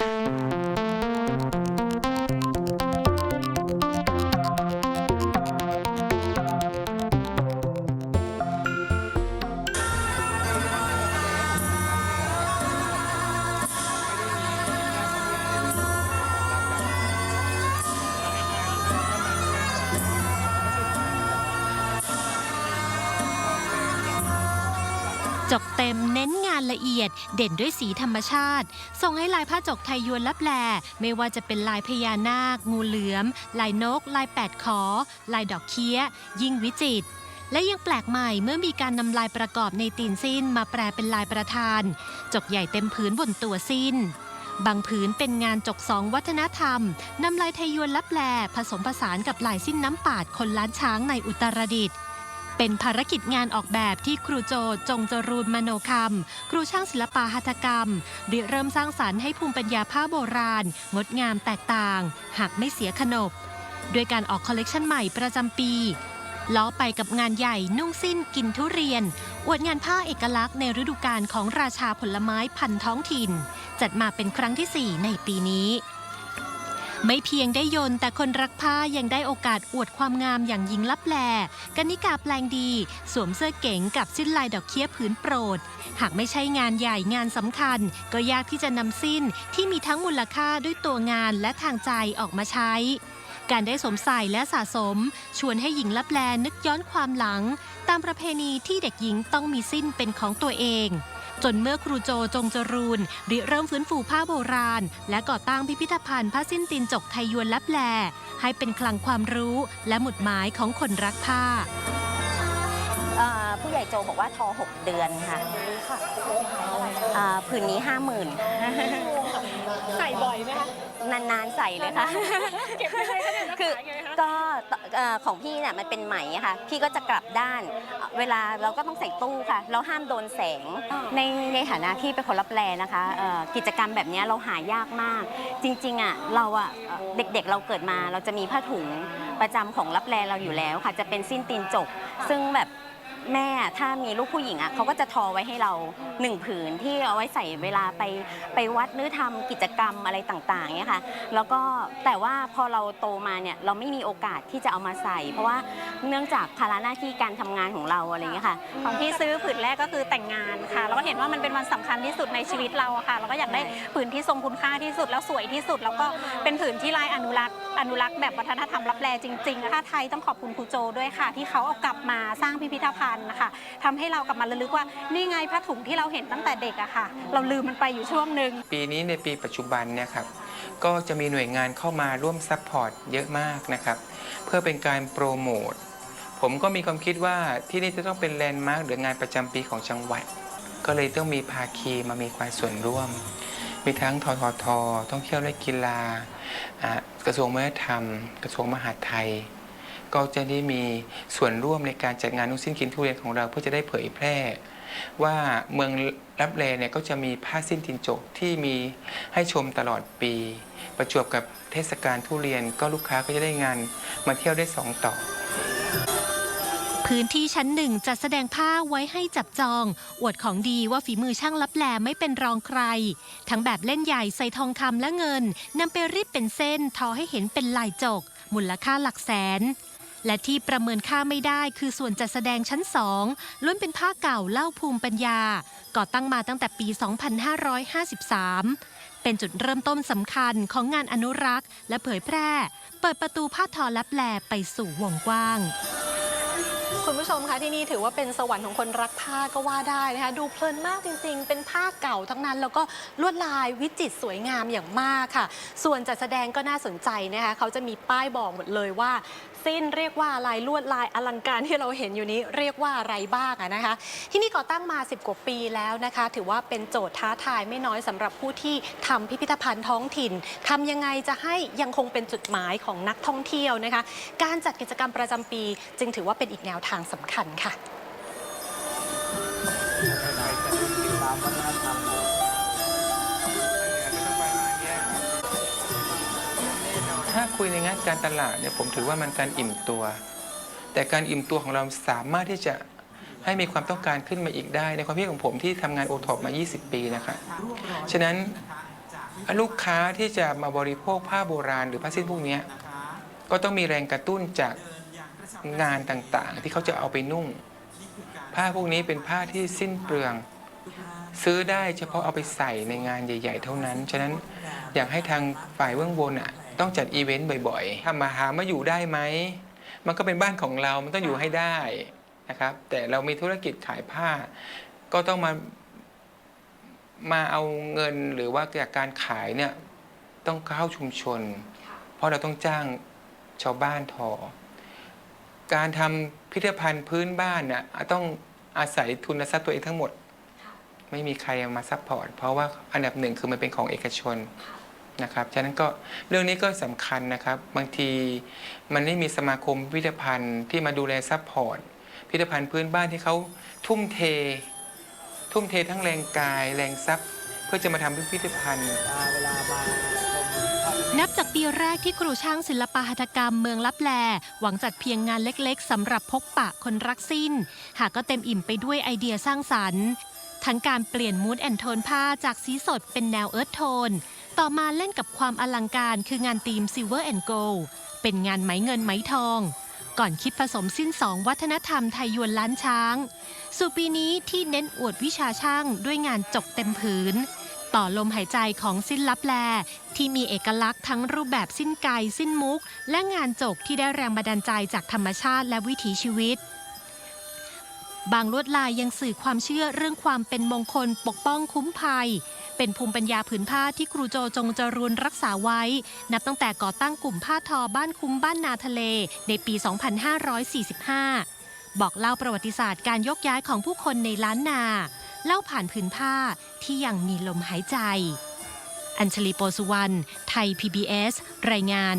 จบเต็มานละเอียด เด่นด้วยสีธรรมชาติ ส่งให้ลายผ้าจกไทยยวนลับแล ไม่ว่าจะเป็นลายพญานาค งูเหลือม ลายนก ลายแปดขอ ลายดอกเคี้ย ยิ่งวิจิตรและยังแปลกใหม่เมื่อมีการนำลายประกอบในตีนสิ้นมาแปลเป็นลายประธาน จกใหญ่เต็มผืนบนตัวสิ้น บางผืนเป็นงานจกสองวัฒนธรรมนำลายไทยยวนลับแลผสมผสานกับลายสิ้นน้ำปาดคนล้านช้างในอุตรดิตถ์ เป็นภารกิจงานออกแบบที่ครูโจจงจรูนมโนคำ ครูช่างศิลปะหัตถกรรมริเริ่มสร้างสรรค์ให้ภูมิปัญญาผ้าโบราณ งดงามแตกต่าง หากไม่เสียขนบ ด้วยการออกคอลเลกชันใหม่ประจำปี ล้อไปกับงานใหญ่นุ่งสิ้นกินทุเรียน อวดงานผ้าเอกลักษณ์ในฤดูกาลของราชาผลไม้พันธุ์ท้องถิ่น จัดมาเป็นครั้งที่ 4 ในปีนี้ ไม่เพียงได้ยนต์แต่คนรักผ้ายังได้โอกาสอวดความงามอย่างหญิงลับแลกนิกาแปลงดี สวมเสื้อเก๋งกับสิ้นลายดอกเคี้ยผืนโปรด หากไม่ใช่งานใหญ่งานสำคัญ ก็ยากที่จะนำสิ้นที่มีทั้งมูลค่าด้วยตัวงานและทางใจออกมาใช้ การได้สวมใส่และสะสม ชวนให้หญิงลับแลนึกย้อนความหลัง ตามประเพณีที่เด็กหญิงต้องมีสิ้นเป็นของตัวเอง จนเมื่อครูโจจงจรูนริเริ่มฟื้นฟูผ้าโบราณ และก่อตั้งพิพิธภัณฑ์ผ้าสิ้นตีนจกไทยยวนลับแล ให้เป็นคลังความรู้และหมุดหมายของคนรักผ้าเอ่อผู้ใหญ่โจบอกว่าทอ 6 เดือนค่ะอ่าผืนนี้50,000ใส่ บ่อยไหมคะ นานๆใส่เลยค่ะ เก็บไว้เลยคะเนี่ยรักคือษาไงคะ ก็เอ่อของพี่เนี่ยมันเป็นไหมอะค่ะ พี่ก็จะกลับด้าน เวลาเราก็ต้องใส่ตู้ค่ะ เราห้ามโดนแสงในในฐานะที่เป็นคนรับแลนะคะเอ่อกิจกรรมแบบเนี้ยเราหายากมาก จริงๆอะเราอะเอ่อเด็กๆเราเกิดมาเราจะมีผ้าถุงประจำของรับแลเราอยู่แล้วค่ะ จะเป็นสิ้นตีนจก ซึ่งแบบ แม่ถ้ามีลูกผู้หญิงอะเขาก็จะทอไว้ให้เราหนึ่งผืนที่เอาไว้ใส่เวลาไปไปวัดหรือทำกิจกรรมอะไรต่างๆเนี่ยค่ะ แล้วก็แต่ว่าพอเราโตมาเนี่ยเราไม่มีโอกาสที่จะเอามาใส่ เพราะว่าเนื่องจากภาระหน้าที่การทำงานของเราอะไรอย่างเงี้ยค่ะ ของพี่ซื้อผืนแรกก็คือแต่งงานค่ะ แล้วก็เห็นว่ามันเป็นวันสำคัญที่สุดในชีวิตเราอะค่ะแล้วก็อยากได้ผืนที่ทรงคุณค่าที่สุดแล้วสวยที่สุด แล้วก็เป็นผืนที่ลายอนุรักษ์อนุรักษ์แบบวัฒนธรรมรับแลจริงๆนะคะไทยต้องขอบคุณครูโจด้วยค่ะ ที่เขาเอากลับมาสร้างพิพิธภัณฑ์นะคะทำให้เรากลับมาระลึกว่านี่ไงผ้าถุงที่เราเห็นตั้งแต่เด็กอะค่ะ เราลืมมันไปอยู่ช่วงหนึ่ง ปีนี้ในปีปัจจุบันเนี่ยครับก็จะมีหน่วยงานเข้ามาร่วมซัพพอร์ตเยอะมากนะครับ เพื่อเป็นการโปรโมทผมก็มีความคิดว่าที่นี่จะต้องเป็นแลนด์มาร์คหรืองานประจำปีของจังหวัด ก็เลยต้องมีภาคีมามีความส่วนร่วม มีทั้งทททท่องเที่ยวและกีฬากระทรวงวัฒนธรรม กระทรวงมหาดไทย ก็จะได้มีส่วนร่วมในการจัดงานนุ่งสิ้นกินทุเรียนของเราเพื่อจะได้เผยแพร่ ว่าเมืองรับแลเนี่ยก็จะมีผ้าสิ้นตินจกที่มีให้ชมตลอดปี ประจวบกับเทศกาลทุเรียนก็ลูกค้าก็จะได้งานมาเที่ยวได้สองต่อพื้นที่ชั้นหนึ่งจัดแสดงผ้าไว้ให้จับจอง อวดของดีว่าฝีมือช่างลับแลไม่เป็นรองใคร ทั้งแบบเล่นใหญ่ใส่ทองคำและเงินนำไปรีดเป็นเส้นทอให้เห็นเป็นลายจก มูลค่าหลักแสน และที่ประเมินค่าไม่ได้คือส่วนจัดแสดงชั้นสองล้วนเป็นผ้าเก่าเล่าภูมิปัญญา ก่อตั้งมาตั้งแต่ปี 2553 เป็นจุดเริ่มต้นสำคัญของงานอนุรักษ์ และเผยแพร่ เปิดประตูผ้าทอลับแลไปสู่วงกว้าง คุณผู้ชมคะที่นี่ถือว่าเป็นสวรรค์ของคนรักผ้าก็ว่าได้นะคะดูเพลินมากจริงๆ เป็นผ้าเก่าทั้งนั้น แล้วก็ลวดลายวิจิตรสวยงามอย่างมากค่ะ ส่วนจัดแสดงก็น่าสนใจนะคะเขาจะมีป้ายบอกหมดเลยว่าสิ้นเรียกว่าอะไรลวดลายอลังการที่เราเห็นอยู่นี้เรียกว่าอะไรบ้างนะคะ ที่นี่ก่อตั้งมา 10 กว่าปีแล้วนะคะ ถือว่าเป็นโจทย์ท้าทายไม่น้อยสำหรับผู้ที่ทำพิพิธภัณฑ์ท้องถิ่นทำยังไงจะให้ยังคงเป็นจุดหมายของนักท่องเที่ยวนะคะ การจัดกิจกรรมประจำปี จึงถือว่าเป็นอีกแนวทางสำคัญค่ะ ถ้าคุยในงานการตลาดเนี่ยผมถือว่ามันการอิ่มตัว แต่การอิ่มตัวของเราสามารถที่จะให้มีความต้องการขึ้นมาอีกได้ ในความคิดของผมที่ทำงานโอท็อปมา 20 ปีนะครับฉะนั้นลูกค้าที่จะมาบริโภคผ้าโบราณหรือผ้าสิ้นพวกนี้ก็ต้องมีแรงกระตุ้นจาก งานต่างๆ ที่เขาจะเอาไปนุ่ง ผ้าพวกนี้เป็นผ้าที่สิ้นเปลือง ซื้อได้เฉพาะเอาไปใส่ในงานใหญ่ ๆ เท่านั้น ฉะนั้นอยากให้ทางฝ่ายเบื้องบนอะต้องจัดอีเวนต์บ่อยๆทำมาหามาอยู่ได้ไหม มันก็เป็นบ้านของเรา มันต้องอยู่ให้ได้นะครับ แต่เรามีธุรกิจขายผ้า ก็ต้องมามาเอาเงินหรือว่าจากการขายเนี่ยต้องเข้าชุมชน เพราะเราต้องจ้างชาวบ้านทอ การทำพิพิธภัณฑ์พื้นบ้านเนี่ยต้องอาศัยทุนทรัพย์ตัวเองทั้งหมดไม่มีใครเอามาซัพพอร์ตเพราะว่าอันดับหนึ่งคือมันเป็นของเอกชนนะครับฉะนั้นก็เรื่องนี้ก็สำคัญนะครับ บางทีมันไม่มีสมาคมพิพิธภัณฑ์ที่มาดูแลซัพพอร์ตพิพิธภัณฑ์พื้นบ้านที่เขาทุ่มเท ทุ่มเททั้งแรงกายแรงทรัพย์ เพื่อจะมาทำพิพิธภัณฑ์ นับจากปีแรกที่ครูช่างศิลปหัตถกรรมเมืองลับแล หวังจัดเพียงงานเล็กๆสำหรับพบปะคนรักสิ้น หากก็เต็มอิ่มไปด้วยไอเดียสร้างสรรค์ ทั้งการเปลี่ยนมูดแอนโทนผ้าจากสีสดเป็นแนวเอิร์ธโทน ต่อมาเล่นกับความอลังการคืองานธีม Silver and Gold เป็นงานไหมเงินไหมทอง ก่อนคิดผสมสิ้นสองวัฒนธรรมไทยยวนล้านช้าง สู่ปีนี้ที่เน้นอวดวิชาช่างด้วยงานจกเต็มผืน ต่อลมหายใจของสิ้นลับแล ที่มีเอกลักษณ์ทั้งรูปแบบสิ้นไกสิ้นมุก และงานจกที่ได้แรงบันดาลใจจากธรรมชาติและวิถีชีวิต บางลวดลายยังสื่อความเชื่อเรื่องความเป็นมงคลปกป้องคุ้มภัย เป็นภูมิปัญญาผืนผ้าที่ครูโจจงจรูนรักษาไว้ นับตั้งแต่ก่อตั้งกลุ่มผ้าทอบ้านคุ้มบ้านนาทะเลในปี 2545 บอกเล่าประวัติศาสตร์การยกย้ายของผู้คนในล้านนา เล่าผ่านพื้นผ้าที่ยังมีลมหายใจ อัญชลีโปสุวรรณ ไทย PBS รายงาน